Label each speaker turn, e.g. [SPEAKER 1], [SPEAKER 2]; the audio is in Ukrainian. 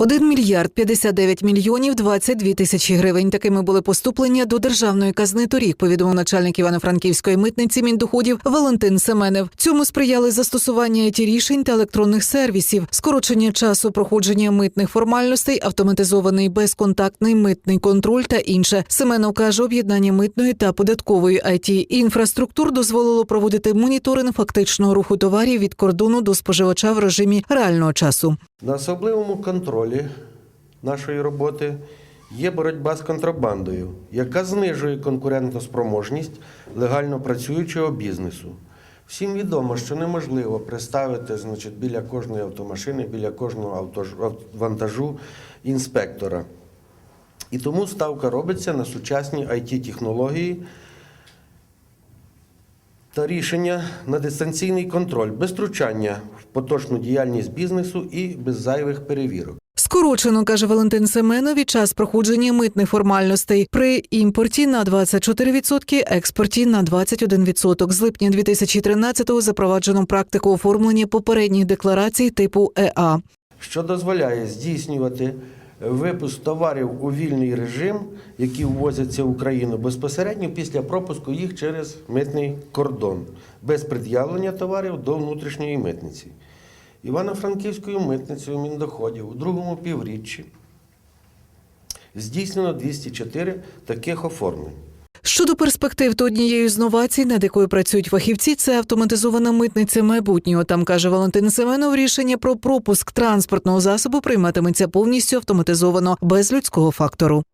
[SPEAKER 1] 1 мільярд 59 мільйонів 22 тисячі гривень. Такими були поступлення до державної казни торік. Повідомив начальник Івано-Франківської митниці міндоходів Валентин Семенев. Цьому сприяли застосування it рішень та електронних сервісів, скорочення часу проходження митних формальностей, автоматизований безконтактний митний контроль та інше. Семенов каже, об'єднання митної та податкової it інфраструктур дозволило проводити моніторинг фактичного руху товарів від кордону до споживача в режимі реального часу.
[SPEAKER 2] На особливому контролі нашої роботи є боротьба з контрабандою, яка знижує конкурентну спроможність легально працюючого бізнесу. Всім відомо, що неможливо представити значить, біля кожної автомашини, біля кожного вантажу інспектора. І тому ставка робиться на сучасні IT-технології та рішення на дистанційний контроль без втручання в поточну діяльність бізнесу і без зайвих перевірок.
[SPEAKER 1] Скорочено, каже Валентин Семенові, час проходження митних формальностей при імпорті на 24%, експорті на 21%. З липня 2013-го запроваджено практику оформлення попередніх декларацій типу ЕА.
[SPEAKER 2] що дозволяє здійснювати випуск товарів у вільний режим, які ввозяться в Україну безпосередньо після пропуску їх через митний кордон, без пред'явлення товарів до внутрішньої митниці. Івано-Франківською митницею Міндоходів у другому півріччі здійснено 204 таких оформлень.
[SPEAKER 1] Щодо перспектив, то однією з новацій, над якою працюють фахівці, це автоматизована митниця майбутнього. Там каже Валентин Семенов, рішення про пропуск транспортного засобу прийматиметься повністю автоматизовано без людського фактору.